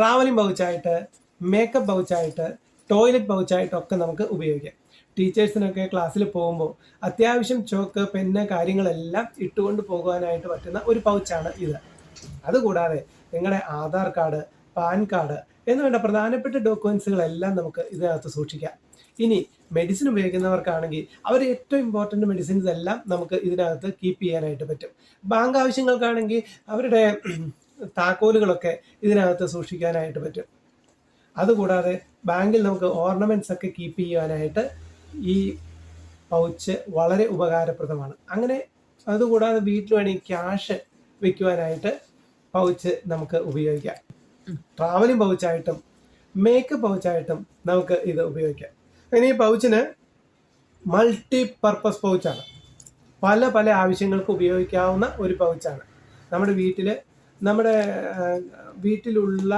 Travelling പൗച്ചായിട്ട് makeup പൗച്ചായിട്ട് toilet പൗച്ചായിട്ടൊക്കെ നമുക്ക് ഉപയോഗിക്കാം. ടീച്ചേഴ്സിനൊക്കെ ക്ലാസ്സിൽ പോകുമ്പോൾ അത്യാവശ്യം ചോക്ക് പെന്ന് കാര്യങ്ങളെല്ലാം ഇട്ടുകൊണ്ട് പോകുവാനായിട്ട് പറ്റുന്ന ഒരു പൗച്ചാണ് ഇത്. അതുകൂടാതെ നിങ്ങളുടെ ആധാർ കാർഡ് പാൻ കാർഡ് എന്ന് വേണ്ട പ്രധാനപ്പെട്ട ഡോക്യുമെന്റ്സുകളെല്ലാം നമുക്ക് ഇതിനകത്ത് സൂക്ഷിക്കാം. ഇനി മെഡിസിൻ ഉപയോഗിക്കുന്നവർക്കാണെങ്കിൽ അവർ ഏറ്റവും ഇമ്പോർട്ടന്റ് മെഡിസിൻസ് എല്ലാം നമുക്ക് ഇതിനകത്ത് കീപ്പ് ചെയ്യാനായിട്ട് പറ്റും. ബാങ്ക് ആവശ്യങ്ങൾക്കാണെങ്കിൽ അവരുടെ താക്കോലുകളൊക്കെ ഇതിനകത്ത് സൂക്ഷിക്കാനായിട്ട് പറ്റും. അതുകൂടാതെ ബാങ്കിൽ നമുക്ക് ഓർണമെന്റ്സ് ഒക്കെ കീപ്പ് ചെയ്യാനായിട്ട് ഈ പൗച്ച് വളരെ ഉപകാരപ്രദമാണ്. അങ്ങനെ അതുകൂടാതെ വീട്ടിൽ വേണമെങ്കിൽ ക്യാഷ് വെക്കുവാനായിട്ട് പൗച്ച് നമുക്ക് ഉപയോഗിക്കാം. ട്രാവലിംഗ് പൗച്ചായിട്ടും മേക്കപ്പ് പൗച്ചായിട്ടും നമുക്ക് ഇത് ഉപയോഗിക്കാം. അങ്ങനെ ഈ പൗച്ചിന് മൾട്ടി പർപ്പസ് പൗച്ചാണ്. പല പല ആവശ്യങ്ങൾക്ക് ഉപയോഗിക്കാവുന്ന ഒരു പൗച്ചാണ്. നമ്മുടെ വീട്ടിൽ നമ്മുടെ വീട്ടിലുള്ള